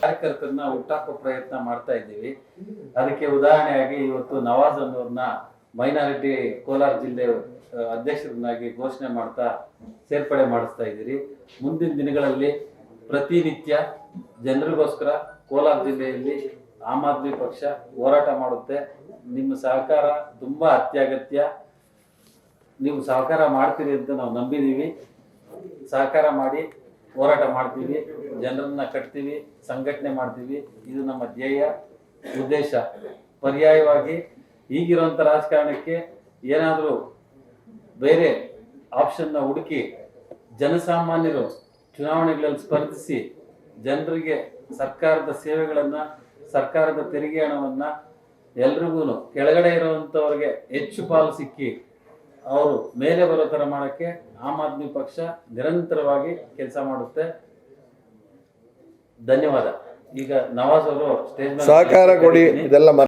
ಕಾರ್ಯಕರ್ತರನ್ನ ಹುಟ್ಟಾಕೋ ಪ್ರಯತ್ನ ಮಾಡ್ತಾ ಇದ್ದೀವಿ. ಅದಕ್ಕೆ ಉದಾಹರಣೆಯಾಗಿ ಇವತ್ತು ನವಾಜ್ ಅನ್ನೋರ್ನ ಮೈನಾರಿಟಿ ಕೋಲಾರ ಜಿಲ್ಲೆ ಅಧ್ಯಕ್ಷರನ್ನಾಗಿ ಘೋಷಣೆ ಮಾಡ್ತಾ ಸೇರ್ಪಡೆ ಮಾಡಿಸ್ತಾ ಇದ್ದೀರಿ. ಮುಂದಿನ ದಿನಗಳಲ್ಲಿ ಪ್ರತಿನಿತ್ಯ ಜನರಿಗೋಸ್ಕರ ಕೋಲಾರ ಜಿಲ್ಲೆಯಲ್ಲಿ ಆಮ್ ಆದ್ಮಿ ಪಕ್ಷ ಹೋರಾಟ ಮಾಡುತ್ತೆ. ನಿಮ್ಮ ಸಹಕಾರ ತುಂಬಾ ಅತ್ಯಗತ್ಯ. ನೀವು ಸಹಕಾರ ಮಾಡ್ತೀರಿ ಅಂತ ನಾವು ನಂಬಿದೀವಿ. ಸಹಕಾರ ಮಾಡಿ ಹೋರಾಟ ಮಾಡ್ತೀವಿ. ಜನರನ್ನ ಕಟ್ತೀವಿ, ಸಂಘಟನೆ ಮಾಡ್ತೀವಿ. ಇದು ನಮ್ಮ ಧ್ಯೇಯ, ಉದ್ದೇಶ. ಪರ್ಯಾಯವಾಗಿ ಈಗಿರುವಂತ ರಾಜಕಾರಣಕ್ಕೆ ಏನಾದರೂ ಬೇರೆ ಆಪ್ಷನ್ನ ಹುಡುಕಿ ಜನಸಾಮಾನ್ಯರು ಚುನಾವಣೆಗಳಲ್ಲಿ ಸ್ಪರ್ಧಿಸಿ ಜನರಿಗೆ ಸರ್ಕಾರದ ಸೇವೆಗಳನ್ನ, ಸರ್ಕಾರದ ತೆರಿಗೆ ಹಣವನ್ನು ಎಲ್ರಿಗೂ ಕೆಳಗಡೆ ಇರುವಂತವ್ರಿಗೆ ಹೆಚ್ಚು ಪಾಲು ಸಿಕ್ಕಿ ಅವರು ಮೇಲೆ ಬರೋ ಥರ ಮಾಡಕ್ಕೆ ಆಮ್ ಆದ್ಮಿ ಪಕ್ಷ ನಿರಂತರವಾಗಿ ಕೆಲಸ ಮಾಡುತ್ತೆ. ಧನ್ಯವಾದ. ಈಗ ನವಾಜ್ ಅವರು ಸ್ಟೇಜ್ ಮೇಲೆ ಸಹಕಾರ ಕೊಡಿ ಇದೆಲ್ಲ ಮ